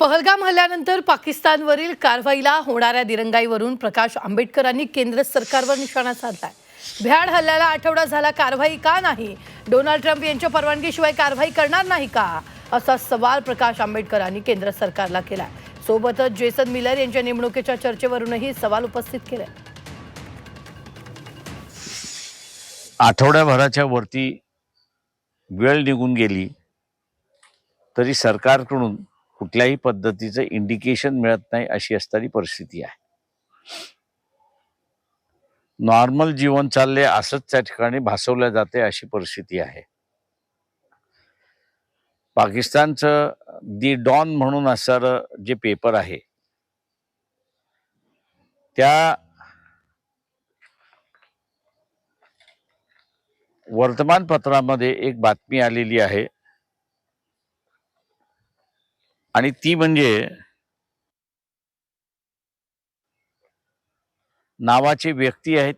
पहलगाम हल्ल्यानंतर पाकिस्तानवरील कारवाईला होणाऱ्या दिरंगाईवरून प्रकाश आंबेडकरांनी केंद्र सरकारवर निशाणा साधलाय. भ्याड हल्ल्याला आठवडा झाला कारवाई का नाही? डोनाल्ड ट्रम्प यांच्या परवानगीशिवाय कारवाई करणार नाही का? असा सवाल प्रकाश आंबेडकरांनी केंद्र सरकारला केलाय. सोबतच जेसन मिलर यांच्या नेमणुकीच्या चर्चेवरूनही सवाल उपस्थित केले आठवड्याभराच्या वरती वेळ निघून गेली तरी सरकारकडून कुठल्याही पद्धतीचं इंडिकेशन मिळत नाही अशी असणारी परिस्थिती आहे. नॉर्मल जीवन चालले असंच त्या ठिकाणी भासवलं जाते अशी परिस्थिती आहे. पाकिस्तानचं दी डॉन म्हणून असणारं जे पेपर आहे त्या वर्तमानपत्रामध्ये एक बातमी आलेली आहे. आणि ती म्हणजे नावाचे व्यक्ती आहेत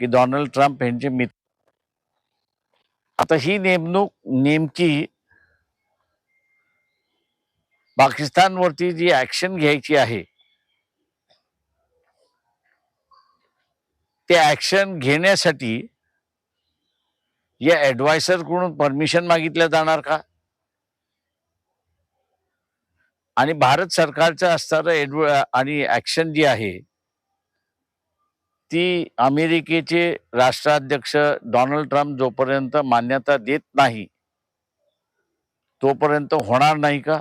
की डोनाल्ड ट्रम्प यांचे मित्र. आता ही नेमणूक नेमकी पाकिस्तानवरती जी ऍक्शन घ्यायची आहे ते ऍक्शन घेण्यासाठी या ॲडवायसरकडून परमिशन मागितल्या जाणार का? आणि भारत सरकारचं असणारं एडव- आणि ऍक्शन जी आहे ती अमेरिकेचे राष्ट्राध्यक्ष डोनाल्ड ट्रम्प जोपर्यंत मान्यता देत नाही तोपर्यंत होणार नाही का?